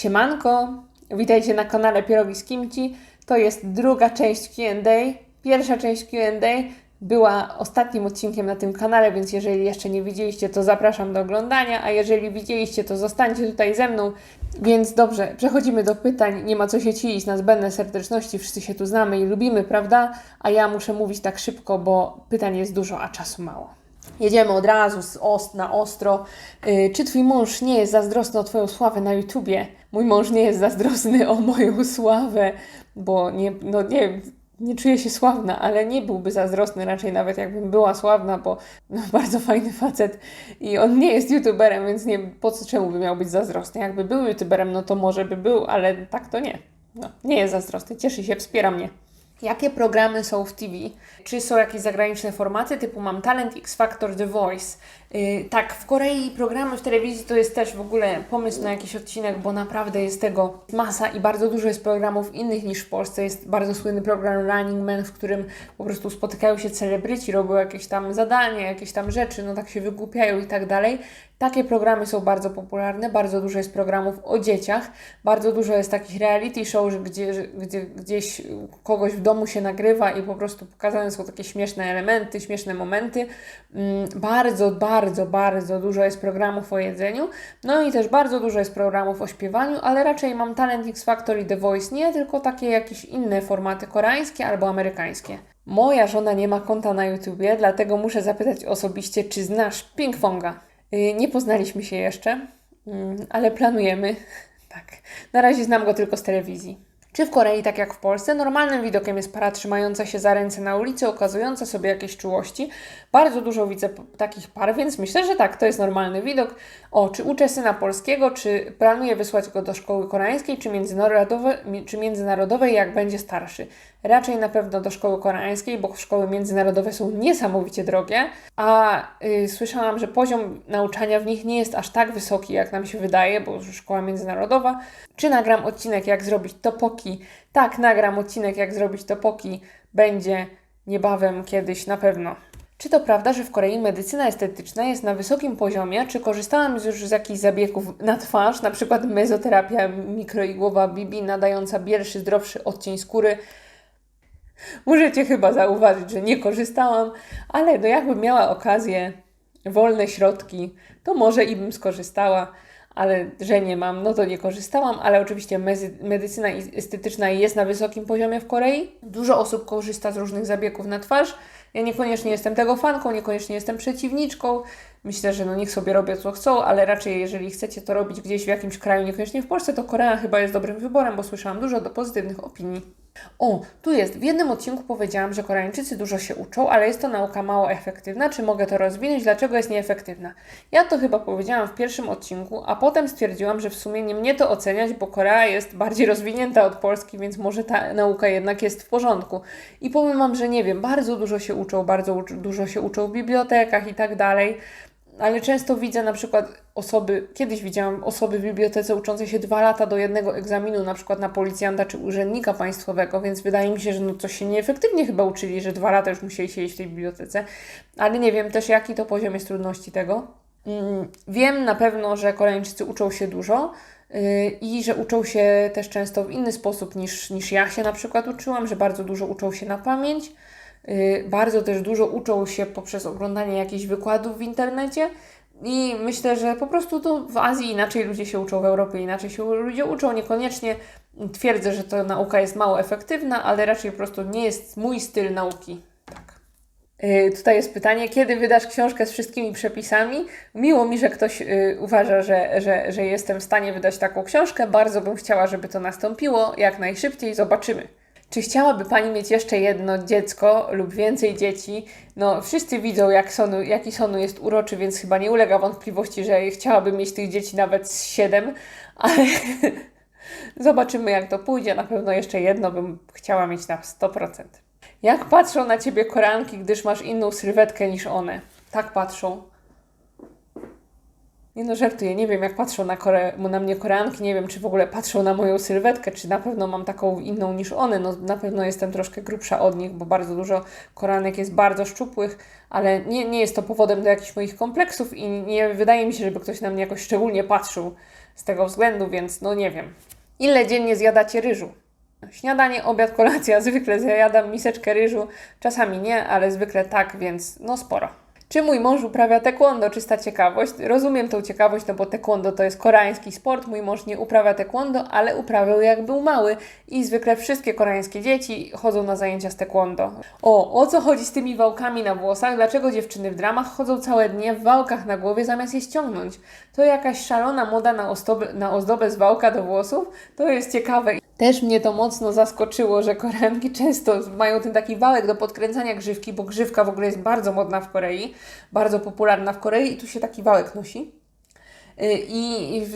Siemanko, witajcie na kanale Pierogi z Kimci. To jest druga część Q&A. Pierwsza część Q&A była ostatnim odcinkiem na tym kanale, więc jeżeli jeszcze nie widzieliście, to zapraszam do oglądania, a jeżeli widzieliście, to zostańcie tutaj ze mną. Więc dobrze, przechodzimy do pytań. Nie ma co się cilić na zbędne serdeczności, wszyscy się tu znamy i lubimy, prawda? A ja muszę mówić tak szybko, bo pytań jest dużo, a czasu mało. Jedziemy od razu z ost na ostro. Yy, czy twój mąż nie jest zazdrosny o twoją sławę na YouTubie? Mój mąż nie jest zazdrosny o moją sławę, bo nie, no nie, nie czuję się sławna, ale nie byłby zazdrosny raczej nawet jakbym była sławna, bo no, bardzo fajny facet i on nie jest youtuberem, więc nie, po co czemu by miał być zazdrosny? Jakby był youtuberem, no to może by był, ale tak to nie. No, nie jest zazdrosny, cieszy się, wspiera mnie. Jakie programy są w TV? Czy są jakieś zagraniczne formaty typu Mam Talent, X Factor, The Voice? Yy, tak, w Korei programy w telewizji to jest też w ogóle pomysł na jakiś odcinek, bo naprawdę jest tego masa i bardzo dużo jest programów innych niż w Polsce. Jest bardzo słynny program Running Man, w którym po prostu spotykają się celebryci, robią jakieś tam zadania, jakieś tam rzeczy, no tak się wygłupiają i tak dalej. Takie programy są bardzo popularne, bardzo dużo jest programów o dzieciach, bardzo dużo jest takich reality show, gdzie, gdzie gdzieś kogoś w domu się nagrywa i po prostu pokazane są takie śmieszne elementy, śmieszne momenty. Bardzo, bardzo, bardzo dużo jest programów o jedzeniu, no i też bardzo dużo jest programów o śpiewaniu, ale raczej mam Talent X Factor i The Voice nie, tylko takie jakieś inne formaty koreańskie albo amerykańskie. Moja żona nie ma konta na YouTubie, dlatego muszę zapytać osobiście, czy znasz Ping Fonga? Nie poznaliśmy się jeszcze, ale planujemy. Tak. Na razie znam go tylko z telewizji. Czy w Korei, tak jak w Polsce, normalnym widokiem jest para trzymająca się za ręce na ulicy, okazująca sobie jakieś czułości. Bardzo dużo widzę takich par, więc myślę, że tak, to jest normalny widok. O, czy uczę syna polskiego, czy planuję wysłać go do szkoły koreańskiej, czy międzynarodowej, czy międzynarodowej, jak będzie starszy. Raczej na pewno do szkoły koreańskiej, bo szkoły międzynarodowe są niesamowicie drogie, a yy, słyszałam, że poziom nauczania w nich nie jest aż tak wysoki, jak nam się wydaje, bo szkoła międzynarodowa. Czy nagram odcinek, jak zrobić topoki? Tak, nagram odcinek, jak zrobić topoki. Będzie niebawem kiedyś na pewno. Czy to prawda, że w Korei medycyna estetyczna jest na wysokim poziomie? Czy korzystałam już z jakichś zabiegów na twarz, na przykład mezoterapia mikroigłowa Bibi nadająca bielszy, zdrowszy odcień skóry? Możecie chyba zauważyć, że nie korzystałam, ale no jakbym miała okazję, wolne środki, to może i bym skorzystała, ale że nie mam, no to nie korzystałam, ale oczywiście medycyna estetyczna jest na wysokim poziomie w Korei. Dużo osób korzysta z różnych zabiegów na twarz. Ja niekoniecznie jestem tego fanką, niekoniecznie jestem przeciwniczką. Myślę, że no niech sobie robią co chcą, ale raczej jeżeli chcecie to robić gdzieś w jakimś kraju, niekoniecznie w Polsce, to Korea chyba jest dobrym wyborem, bo słyszałam dużo do pozytywnych opinii. O, tu jest. W jednym odcinku powiedziałam, że Koreańczycy dużo się uczą, ale jest to nauka mało efektywna. Czy mogę to rozwinąć? Dlaczego jest nieefektywna? Ja to chyba powiedziałam w pierwszym odcinku, a potem stwierdziłam, że w sumie nie mnie to oceniać, bo Korea jest bardziej rozwinięta od Polski, więc może ta nauka jednak jest w porządku. I powiem Wam, że nie wiem, bardzo dużo się uczą, bardzo dużo się uczą w bibliotekach i tak dalej ale często widzę na przykład osoby, kiedyś widziałam osoby w bibliotece uczące się dwa lata do jednego egzaminu, na przykład na policjanta czy urzędnika państwowego, więc wydaje mi się, że no coś się nieefektywnie chyba uczyli, że dwa lata już musieli siedzieć w tej bibliotece, ale nie wiem też jaki to poziom jest trudności tego. Mm, wiem na pewno, że Koreańczycy uczą się dużo, y, i że uczą się też często w inny sposób niż, niż ja się na przykład uczyłam, że bardzo dużo uczą się na pamięć, bardzo też dużo uczą się poprzez oglądanie jakichś wykładów w internecie. I myślę, że po prostu to w Azji inaczej ludzie się uczą, w Europie inaczej się ludzie uczą. Niekoniecznie twierdzę, że ta nauka jest mało efektywna, ale raczej po prostu nie jest mój styl nauki. Tak. Yy, tutaj jest pytanie, kiedy wydasz książkę z wszystkimi przepisami? Miło mi, że ktoś yy, uważa, że, że, że jestem w stanie wydać taką książkę. Bardzo bym chciała, żeby to nastąpiło jak najszybciej. Zobaczymy. Czy chciałaby Pani mieć jeszcze jedno dziecko lub więcej dzieci? No, wszyscy widzą, jak Sonu, jaki Sonu jest uroczy, więc chyba nie ulega wątpliwości, że chciałaby mieć tych dzieci nawet z siedem, ale zobaczymy, jak to pójdzie. Na pewno jeszcze jedno bym chciała mieć na 100%. Jak patrzą na Ciebie koranki, gdyż masz inną sylwetkę niż one? Tak patrzą. Nie no, żartuję, nie wiem jak patrzą na, Kore, na mnie Koreanki, nie wiem czy w ogóle patrzą na moją sylwetkę, czy na pewno mam taką inną niż one. No na pewno jestem troszkę grubsza od nich, bo bardzo dużo Koreanek jest bardzo szczupłych, ale nie, nie jest to powodem do jakichś moich kompleksów i nie wydaje mi się, żeby ktoś na mnie jakoś szczególnie patrzył z tego względu, więc no nie wiem. Ile dziennie zjadacie ryżu? Śniadanie, obiad, kolacja. Zwykle zjadam miseczkę ryżu, czasami nie, ale zwykle tak, więc no sporo. Czy mój mąż uprawia taekwondo? Czysta ciekawość. Rozumiem tą ciekawość, no bo taekwondo to jest koreański sport. Mój mąż nie uprawia taekwondo, ale uprawiał jak był mały. I zwykle wszystkie koreańskie dzieci chodzą na zajęcia z taekwondo. O, o co chodzi z tymi wałkami na włosach? Dlaczego dziewczyny w dramach chodzą całe dnie w wałkach na głowie zamiast je ściągnąć? To jakaś szalona moda na ozdobę, na ozdobę z wałka do włosów? To jest ciekawe. Też mnie to mocno zaskoczyło, że Koreanki często mają ten taki wałek do podkręcania grzywki, bo grzywka w ogóle jest bardzo modna w Korei, bardzo popularna w Korei i tu się taki wałek nosi. Y, I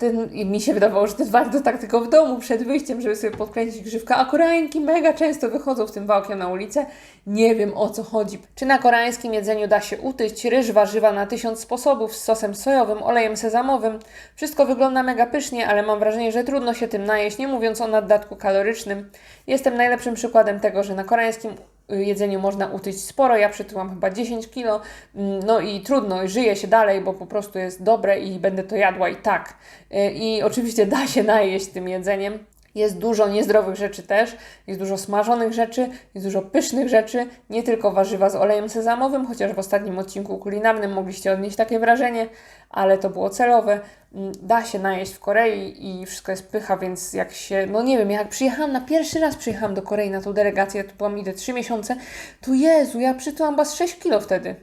ten, i mi się wydawało, że to jest warto tak tylko w domu przed wyjściem, żeby sobie podkręcić grzywkę, a Koreańki mega często wychodzą w tym wałkiem na ulicę. Nie wiem o co chodzi. Czy na koreańskim jedzeniu da się utyć ryż, warzywa na tysiąc sposobów z sosem sojowym, olejem sezamowym? Wszystko wygląda mega pysznie, ale mam wrażenie, że trudno się tym najeść, nie mówiąc o naddatku kalorycznym. Jestem najlepszym przykładem tego, że na koreańskim jedzeniu można utyć sporo. Ja przytyłam chyba 10 kilo, mm, no i trudno, żyje się dalej, bo po prostu jest dobre i będę to jadła i tak. Y, I oczywiście da się najeść tym jedzeniem. Jest dużo niezdrowych rzeczy też, jest dużo smażonych rzeczy, jest dużo pysznych rzeczy, nie tylko warzywa z olejem sezamowym, chociaż w ostatnim odcinku kulinarnym mogliście odnieść takie wrażenie, ale to było celowe. Mm, Da się najeść w Korei i wszystko jest pycha, więc jak się, no nie wiem, jak przyjechałam na pierwszy raz przyjechałam do Korei na tą delegację, tu byłam idę 3 miesiące, to Jezu, ja przytyłam was 6 kilo wtedy,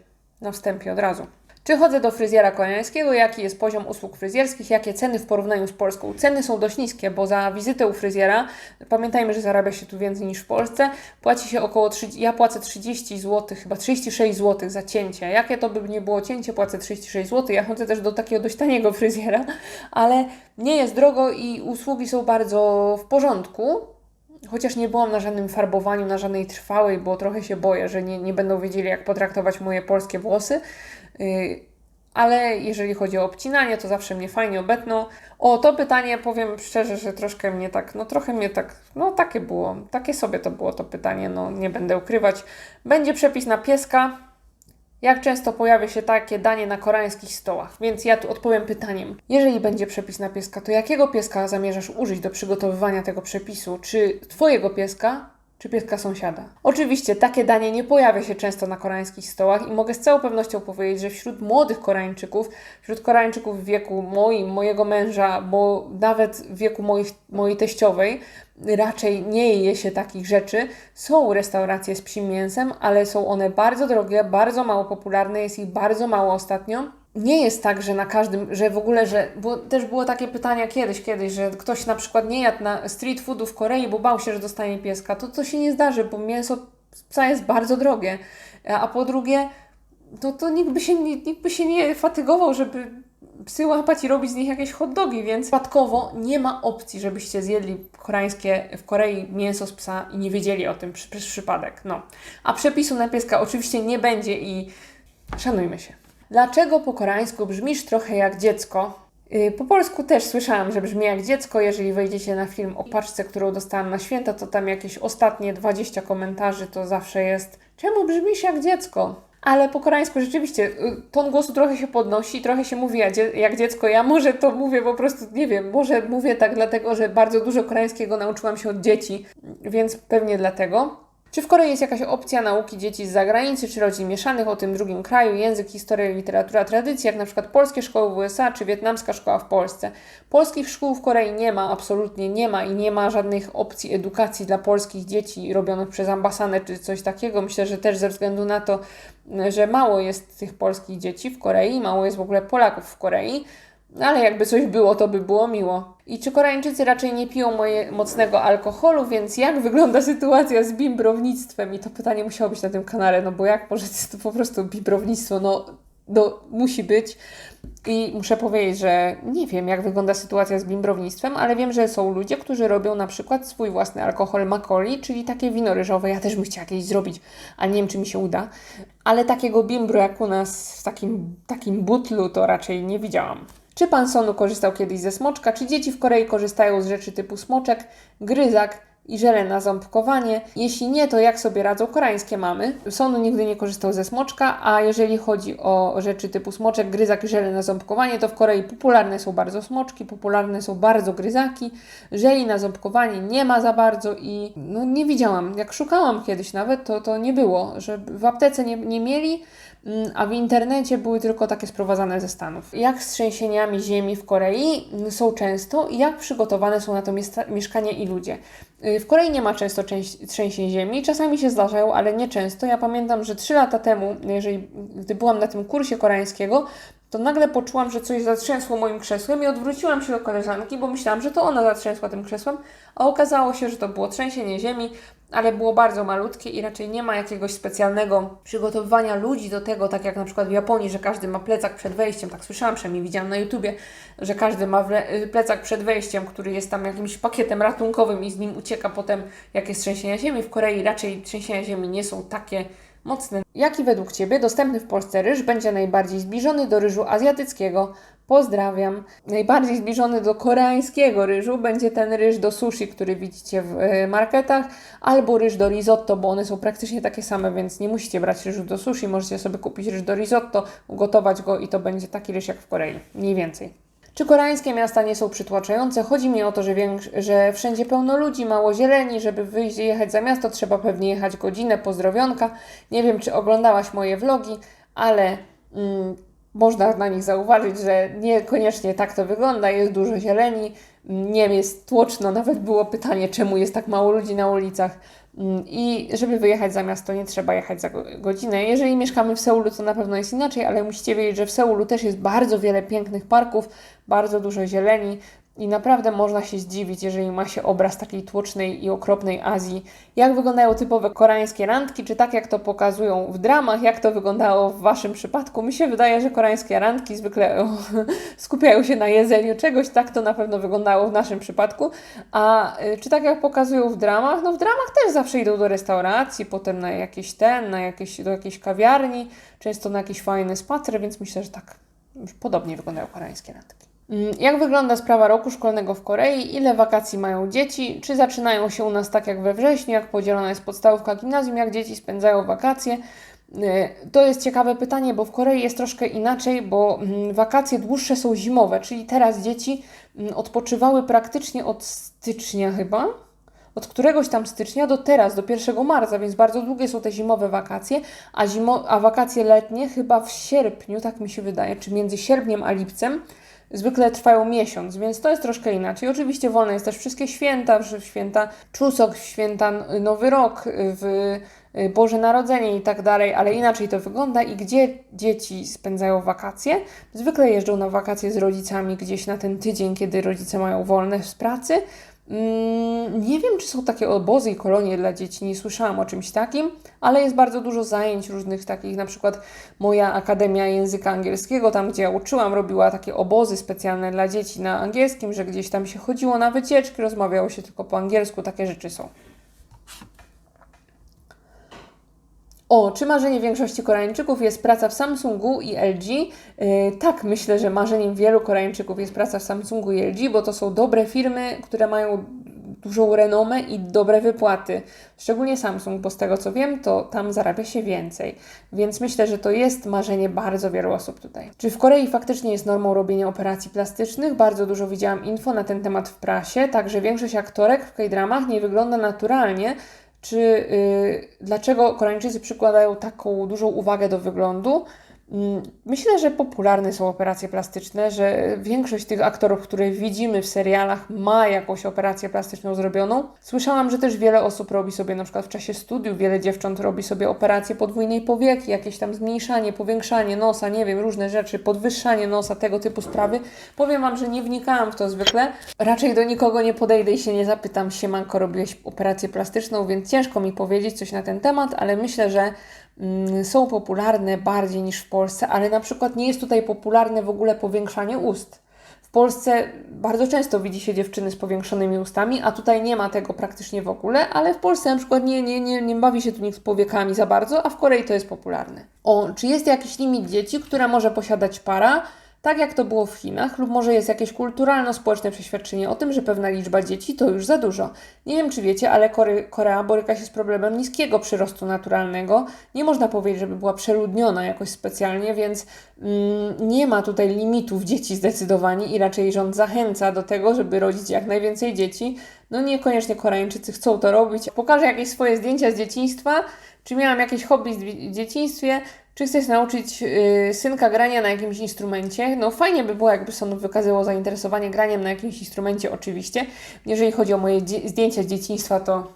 na wstępie od razu. Czy chodzę do fryzjera koreańskiego? Jaki jest poziom usług fryzjerskich? Jakie ceny w porównaniu z Polską? Ceny są dość niskie, bo za wizytę u fryzjera, pamiętajmy, że zarabia się tu więcej niż w Polsce, płaci się około 30, ja płacę 30 zł, chyba 36 zł za cięcie. Jakie to by nie było cięcie, płacę 36 zł. Ja chodzę też do takiego dość taniego fryzjera, ale nie jest drogo i usługi są bardzo w porządku. Chociaż nie byłam na żadnym farbowaniu, na żadnej trwałej, bo trochę się boję, że nie, nie będą wiedzieli, jak potraktować moje polskie włosy. Yy, ale jeżeli chodzi o obcinanie, to zawsze mnie fajnie obetną. O, to pytanie powiem szczerze, że troszkę mnie tak, no trochę mnie tak, no takie było, takie sobie to było to pytanie, no nie będę ukrywać. Będzie przepis na pieska. Jak często pojawia się takie danie na koreańskich stołach? Więc ja tu odpowiem pytaniem. Jeżeli będzie przepis na pieska, to jakiego pieska zamierzasz użyć do przygotowywania tego przepisu? Czy Twojego pieska, czy pieska sąsiada? Oczywiście takie danie nie pojawia się często na koreańskich stołach i mogę z całą pewnością powiedzieć, że wśród młodych Koreańczyków, wśród Koreańczyków w wieku moim, mojego męża, bo nawet w wieku moich, mojej teściowej, raczej nie je się takich rzeczy. Są restauracje z psim mięsem, ale są one bardzo drogie, bardzo mało popularne, jest ich bardzo mało ostatnio. Nie jest tak, że na każdym, że w ogóle, że, bo też było takie pytania kiedyś, kiedyś, że ktoś na przykład nie jadł na street foodu w Korei, bo bał się, że dostanie pieska. To to się nie zdarzy, bo mięso psa jest bardzo drogie. A po drugie, to, to nikt, by się, nikt by się nie fatygował, żeby psy łapać i robić z nich jakieś hot dogi, więc przypadkowo nie ma opcji, żebyście zjedli koreańskie w Korei mięso z psa i nie wiedzieli o tym przy, przez przypadek. No. A przepisu na pieska oczywiście nie będzie i szanujmy się. Dlaczego po koreańsku brzmisz trochę jak dziecko? Yy, Po polsku też słyszałam, że brzmi jak dziecko. Jeżeli wejdziecie na film o paczce, którą dostałam na święta, to tam jakieś ostatnie 20 komentarzy to zawsze jest Czemu brzmisz jak dziecko? Ale po koreańsku rzeczywiście y, ton głosu trochę się podnosi, trochę się mówi jak dziecko. Ja może to mówię po prostu, nie wiem, może mówię tak dlatego, że bardzo dużo koreańskiego nauczyłam się od dzieci, więc pewnie dlatego. Czy w Korei jest jakaś opcja nauki dzieci z zagranicy, czy rodzin mieszanych o tym drugim kraju, język, historia, literatura, tradycja, jak na przykład polskie szkoły w USA, czy wietnamska szkoła w Polsce? Polskich szkół w Korei nie ma, absolutnie nie ma i nie ma żadnych opcji edukacji dla polskich dzieci robionych przez ambasadę, czy coś takiego. Myślę, że też ze względu na to, że mało jest tych polskich dzieci w Korei, mało jest w ogóle Polaków w Korei, ale jakby coś było, to by było miło. I czy Koreańczycy raczej nie piją moje, mocnego alkoholu, więc jak wygląda sytuacja z bimbrownictwem? I to pytanie musiało być na tym kanale, no bo jak może to po prostu bimbrownictwo, no, no musi być. I muszę powiedzieć, że nie wiem, jak wygląda sytuacja z bimbrownictwem, ale wiem, że są ludzie, którzy robią na przykład swój własny alkohol makoli, czyli takie wino ryżowe. Ja też bym chciała kiedyś zrobić, ale nie wiem, czy mi się uda. Ale takiego bimbru jak u nas w takim, takim butlu to raczej nie widziałam. Czy pan Sonu korzystał kiedyś ze smoczka? Czy dzieci w Korei korzystają z rzeczy typu smoczek, gryzak i żele na ząbkowanie. Jeśli nie, to jak sobie radzą koreańskie mamy? Sonu nigdy nie korzystał ze smoczka, a jeżeli chodzi o rzeczy typu smoczek, gryzak i żele na ząbkowanie, to w Korei popularne są bardzo smoczki, popularne są bardzo gryzaki. Żeli na ząbkowanie nie ma za bardzo i no, nie widziałam. Jak szukałam kiedyś nawet, to, to nie było, że w aptece nie, nie mieli, a w internecie były tylko takie sprowadzane ze Stanów. Jak z trzęsieniami ziemi w Korei mm, są często i jak przygotowane są na to mieszkania i ludzie. Y, w Korei nie ma często trzęsień ziemi, czasami się zdarzają, ale nie często. Ja pamiętam, że trzy lata temu, jeżeli, gdy byłam na tym kursie koreańskiego, to nagle poczułam, że coś zatrzęsło moim krzesłem i odwróciłam się do koleżanki, bo myślałam, że to ona zatrzęsła tym krzesłem, a okazało się, że to było trzęsienie ziemi, ale było bardzo malutkie i raczej nie ma jakiegoś specjalnego przygotowywania ludzi do tego, tak jak na przykład w Japonii, że każdy ma plecak przed wejściem, tak słyszałam, przynajmniej widziałam na YouTubie, że każdy ma plecak przed wejściem, który jest tam jakimś pakietem ratunkowym i z nim ucieka potem, jak jest trzęsienia ziemi. W Korei raczej trzęsienia ziemi nie są takie mocny. Jaki według Ciebie dostępny w Polsce ryż będzie najbardziej zbliżony do ryżu azjatyckiego? Pozdrawiam. Najbardziej zbliżony do koreańskiego ryżu będzie ten ryż do sushi, który widzicie w e, marketach, albo ryż do risotto, bo one są praktycznie takie same, więc nie musicie brać ryżu do sushi, możecie sobie kupić ryż do risotto, ugotować go i to będzie taki ryż jak w Korei, mniej więcej. Czy koreańskie miasta nie są przytłaczające? Chodzi mi o to, że, że wszędzie pełno ludzi, mało zieleni, żeby wyjść i jechać za miasto, trzeba pewnie jechać godzinę, pozdrowionka. Nie wiem, czy oglądałaś moje vlogi, ale mm, można na nich zauważyć, że niekoniecznie tak to wygląda, jest dużo zieleni, nie jest tłoczno, nawet było pytanie, czemu jest tak mało ludzi na ulicach. Mm, I żeby wyjechać za miasto, nie trzeba jechać za godzinę. Jeżeli mieszkamy w Seulu, to na pewno jest inaczej, ale musicie wiedzieć, że w Seulu też jest bardzo wiele pięknych parków, bardzo dużo zieleni, i naprawdę można się zdziwić, jeżeli ma się obraz takiej tłocznej i okropnej Azji. Jak wyglądają typowe koreańskie randki, czy tak jak to pokazują w dramach, jak to wyglądało w Waszym przypadku? Mi się wydaje, że koreańskie randki zwykle skupiają się na jedzeniu czegoś, tak to na pewno wyglądało w naszym przypadku. A y, czy tak jak pokazują w dramach? No w dramach też zawsze idą do restauracji, potem na jakiś ten, na jakieś, do jakiejś kawiarni, często na jakiś fajny spacer, więc myślę, że tak podobnie wyglądają koreańskie randki. Mm, jak wygląda sprawa roku szkolnego w Korei? Ile wakacji mają dzieci? Czy zaczynają się u nas tak jak we wrześniu, jak podzielona jest podstawówka gimnazjum, jak dzieci spędzają wakacje? Y, to jest ciekawe pytanie, bo w Korei jest troszkę inaczej, bo mm, wakacje dłuższe są zimowe, czyli teraz dzieci mm, odpoczywały praktycznie od stycznia chyba, od któregoś tam stycznia do teraz, do 1 marca, więc bardzo długie są te zimowe wakacje, a, zimo, a wakacje letnie chyba w sierpniu, tak mi się wydaje, czy między sierpniem a lipcem, zwykle trwają miesiąc, więc to jest troszkę inaczej. Oczywiście wolne jest też wszystkie święta, święta Czusok, święta Nowy Rok, w y, Boże Narodzenie i tak dalej, ale inaczej to wygląda i gdzie dzieci spędzają wakacje. Zwykle jeżdżą na wakacje z rodzicami gdzieś na ten tydzień, kiedy rodzice mają wolne z pracy, nie wiem, czy są takie obozy i kolonie dla dzieci, nie słyszałam o czymś takim, ale jest bardzo dużo zajęć różnych takich, na przykład moja Akademia Języka Angielskiego, tam gdzie ja uczyłam, robiła takie obozy specjalne dla dzieci na angielskim, że gdzieś tam się chodziło na wycieczki, rozmawiało się tylko po angielsku, takie rzeczy są. O, czy marzenie większości Koreańczyków jest praca w Samsungu i LG? Yy, tak, myślę, że marzeniem wielu Koreańczyków jest praca w Samsungu i LG, bo to są dobre firmy, które mają dużą renomę i dobre wypłaty. Szczególnie Samsung, bo z tego co wiem, to tam zarabia się więcej. Więc myślę, że to jest marzenie bardzo wielu osób tutaj. Czy w Korei faktycznie jest normą robienia operacji plastycznych? Bardzo dużo widziałam info na ten temat w prasie, także większość aktorek w K-dramach nie wygląda naturalnie, czy y, dlaczego Koreańczycy przykładają taką dużą uwagę do wyglądu. Mm, myślę, że popularne są operacje plastyczne, że większość tych aktorów, których widzimy w serialach, ma jakąś operację plastyczną zrobioną. Słyszałam, że też wiele osób robi sobie, na przykład w czasie studiów, wiele dziewcząt robi sobie operację podwójnej powieki, jakieś tam zmniejszanie, powiększanie nosa, nie wiem, różne rzeczy, podwyższanie nosa, tego typu sprawy. Powiem Wam, że nie wnikałam w to zwykle. Raczej do nikogo nie podejdę i się nie zapytam, siemanko, robiłeś operację plastyczną, więc ciężko mi powiedzieć coś na ten temat, ale myślę, że są popularne bardziej niż w Polsce, ale na przykład nie jest tutaj popularne w ogóle powiększanie ust. W Polsce bardzo często widzi się dziewczyny z powiększonymi ustami, a tutaj nie ma tego praktycznie w ogóle, ale w Polsce na przykład nie, nie, nie, nie bawi się tu nikt z powiekami za bardzo, a w Korei to jest popularne. O, czy jest jakiś limit dzieci, które może posiadać para? Tak jak to było w Chinach, lub może jest jakieś kulturalno-społeczne przeświadczenie o tym, że pewna liczba dzieci to już za dużo. Nie wiem, czy wiecie, ale Korea boryka się z problemem niskiego przyrostu naturalnego. Nie można powiedzieć, żeby była przeludniona jakoś specjalnie, więc mm, nie ma tutaj limitów dzieci zdecydowanie i raczej rząd zachęca do tego, żeby rodzić jak najwięcej dzieci. No niekoniecznie Koreańczycy chcą to robić. Pokażę jakieś swoje zdjęcia z dzieciństwa, czy miałam jakieś hobby w dzieciństwie, czy chcesz nauczyć yy, synka grania na jakimś instrumencie? No fajnie by było, jakby sąd wykazywał zainteresowanie graniem na jakimś instrumencie, oczywiście. Jeżeli chodzi o moje zdjęcia z dzieciństwa, to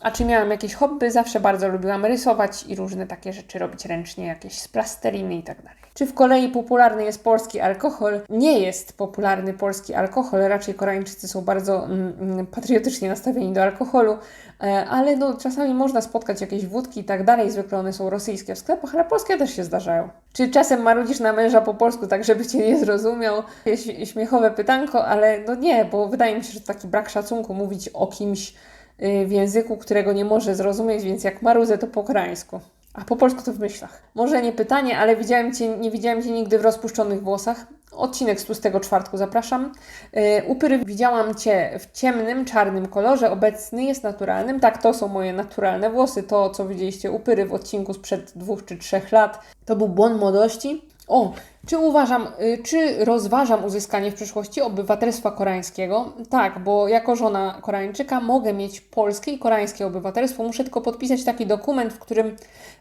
A czy miałam jakieś hobby? Zawsze bardzo lubiłam rysować i różne takie rzeczy robić ręcznie, jakieś z plasteliny i tak dalej. Czy w kolei popularny jest polski alkohol? Nie jest popularny polski alkohol, raczej Koreańczycy są bardzo mm, mm patriotycznie nastawieni do alkoholu, e, ale no, czasami można spotkać jakieś wódki i tak dalej, zwykle one są rosyjskie w sklepach, ale polskie też się zdarzają. Czy czasem marudzisz na męża po polsku, tak żeby Cię nie zrozumiał? Jest śmiechowe pytanko, ale no nie, bo wydaje mi się, że taki brak szacunku mówić o kimś, Y, w języku, którego nie może zrozumieć, więc jak marudzę, to po koreańsku. A po polsku to w myślach. Może nie pytanie, ale widziałem cię, nie widziałem Cię nigdy w rozpuszczonych włosach. Odcinek z tłustego czwartku zapraszam. Yy, upyry widziałam Cię w ciemnym, czarnym kolorze. Obecny jest naturalnym. Tak, to są moje naturalne włosy. To, co widzieliście upyry w odcinku sprzed dwóch czy trzech lat, to był błąd młodości. O, czy uważam, y, czy rozważam uzyskanie w przyszłości obywatelstwa koreańskiego? Tak, bo jako żona Koreańczyka mogę mieć polskie i koreańskie obywatelstwo. Muszę tylko podpisać taki dokument, w którym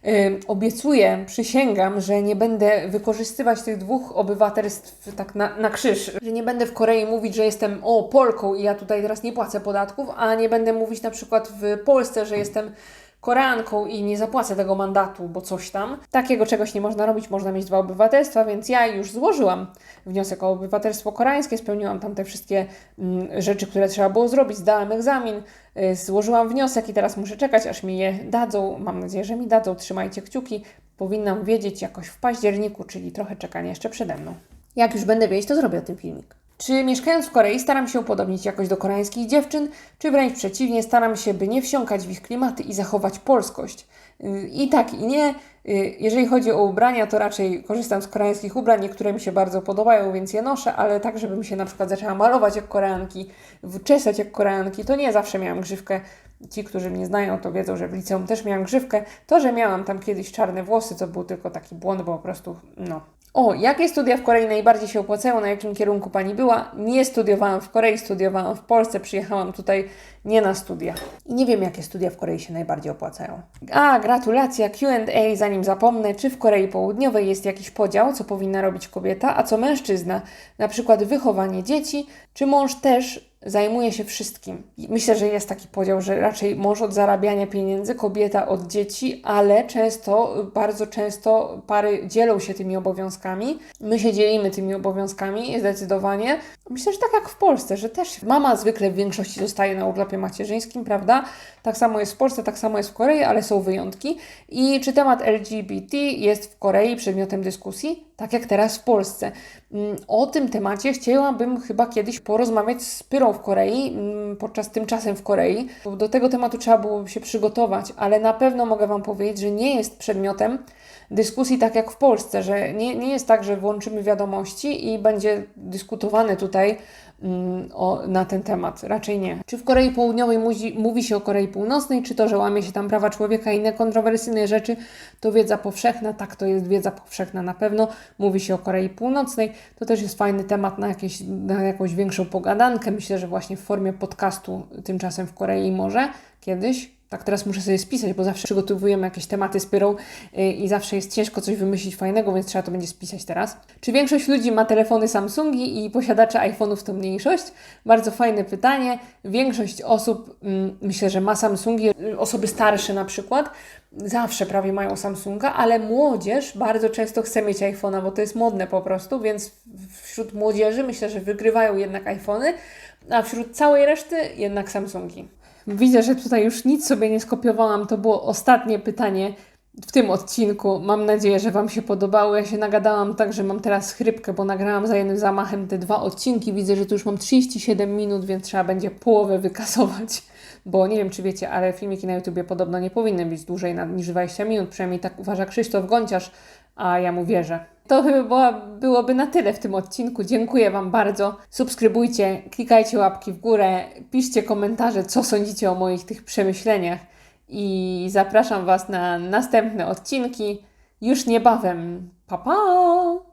y, obiecuję, przysięgam, że nie będę wykorzystywać tych dwóch obywatelstw tak na, na krzyż. Że nie będę w Korei mówić, że jestem o Polką i ja tutaj teraz nie płacę podatków, a nie będę mówić na przykład w Polsce, że jestem Koreanką i nie zapłacę tego mandatu, bo coś tam. Takiego czegoś nie można robić, można mieć dwa obywatelstwa, więc ja już złożyłam wniosek o obywatelstwo koreańskie, spełniłam tam te wszystkie mm, rzeczy, które trzeba było zrobić, zdałam egzamin, y, złożyłam wniosek i teraz muszę czekać, aż mi je dadzą. Mam nadzieję, że mi dadzą. Trzymajcie kciuki. Powinnam wiedzieć jakoś w październiku, czyli trochę czekania jeszcze przede mną. Jak już będę wiedzieć, to zrobię o tym filmik. Czy mieszkając w Korei staram się upodobnić jakoś do koreańskich dziewczyn, czy wręcz przeciwnie, staram się, by nie wsiąkać w ich klimaty i zachować polskość? Y, I tak, i nie. Y, jeżeli chodzi o ubrania, to raczej korzystam z koreańskich ubrań, niektóre mi się bardzo podobają, więc je noszę, ale tak, żebym się na przykład zaczęła malować jak koreanki, czesać jak koreanki, to nie zawsze miałam grzywkę. Ci, którzy mnie znają, to wiedzą, że w liceum też miałam grzywkę. To, że miałam tam kiedyś czarne włosy, to był tylko taki błąd, bo po prostu, no, o, jakie studia w Korei najbardziej się opłacają? Na jakim kierunku Pani była? Nie studiowałam w Korei, studiowałam w Polsce, przyjechałam tutaj nie na studia. I nie wiem, jakie studia w Korei się najbardziej opłacają. A, gratulacja, QA, zanim zapomnę, czy w Korei Południowej jest jakiś podział, co powinna robić kobieta, a co mężczyzna? Na przykład wychowanie dzieci, czy mąż też zajmuje się wszystkim. Myślę, że jest taki podział, że raczej mąż od zarabiania pieniędzy, kobieta od dzieci, ale często, bardzo często pary dzielą się tymi obowiązkami. My się dzielimy tymi obowiązkami zdecydowanie. Myślę, że tak jak w Polsce, że też mama zwykle w większości zostaje na urlopie macierzyńskim, prawda? Tak samo jest w Polsce, tak samo jest w Korei, ale są wyjątki. I czy temat LGBT jest w Korei przedmiotem dyskusji? Tak jak teraz w Polsce. Mm, o tym temacie chciałabym chyba kiedyś porozmawiać z Pyrą w Korei, mm, podczas tymczasem w Korei. Do tego tematu trzeba byłoby się przygotować, ale na pewno mogę Wam powiedzieć, że nie jest przedmiotem dyskusji tak jak w Polsce, że nie, nie jest tak, że włączymy wiadomości i będzie dyskutowane tutaj o, na ten temat. Raczej nie. Czy w Korei Południowej mówi, mówi się o Korei Północnej, czy to, że łamie się tam prawa człowieka i inne kontrowersyjne rzeczy, to wiedza powszechna? Tak, to jest wiedza powszechna na pewno. Mówi się o Korei Północnej. To też jest fajny temat na, jakieś, na jakąś większą pogadankę. Myślę, że właśnie w formie podcastu tymczasem w Korei może kiedyś tak teraz muszę sobie spisać, bo zawsze przygotowujemy jakieś tematy z pyrą y, i zawsze jest ciężko coś wymyślić fajnego, więc trzeba to będzie spisać teraz. Czy większość ludzi ma telefony Samsungi i posiadacze iPhone'ów to mniejszość? Bardzo fajne pytanie. Większość osób, mm, myślę, że ma Samsungi, osoby starsze na przykład, zawsze prawie mają Samsunga, ale młodzież bardzo często chce mieć iPhone'a, bo to jest modne po prostu, więc wśród młodzieży myślę, że wygrywają jednak iPhony, a wśród całej reszty jednak Samsungi. Widzę, że tutaj już nic sobie nie skopiowałam. To było ostatnie pytanie w tym odcinku. Mam nadzieję, że Wam się podobało. Ja się nagadałam tak, że mam teraz chrypkę, bo nagrałam za jednym zamachem te dwa odcinki. Widzę, że tu już mam 37 minut, więc trzeba będzie połowę wykasować. Bo nie wiem, czy wiecie, ale filmiki na YouTubie podobno nie powinny być dłużej niż 20 minut. Przynajmniej tak uważa Krzysztof Gonciarz, a ja mu wierzę. To chyba była, byłoby na tyle w tym odcinku. Dziękuję Wam bardzo. Subskrybujcie, klikajcie łapki w górę, piszcie komentarze, co sądzicie o moich tych przemyśleniach. I zapraszam Was na następne odcinki już niebawem. Pa, pa!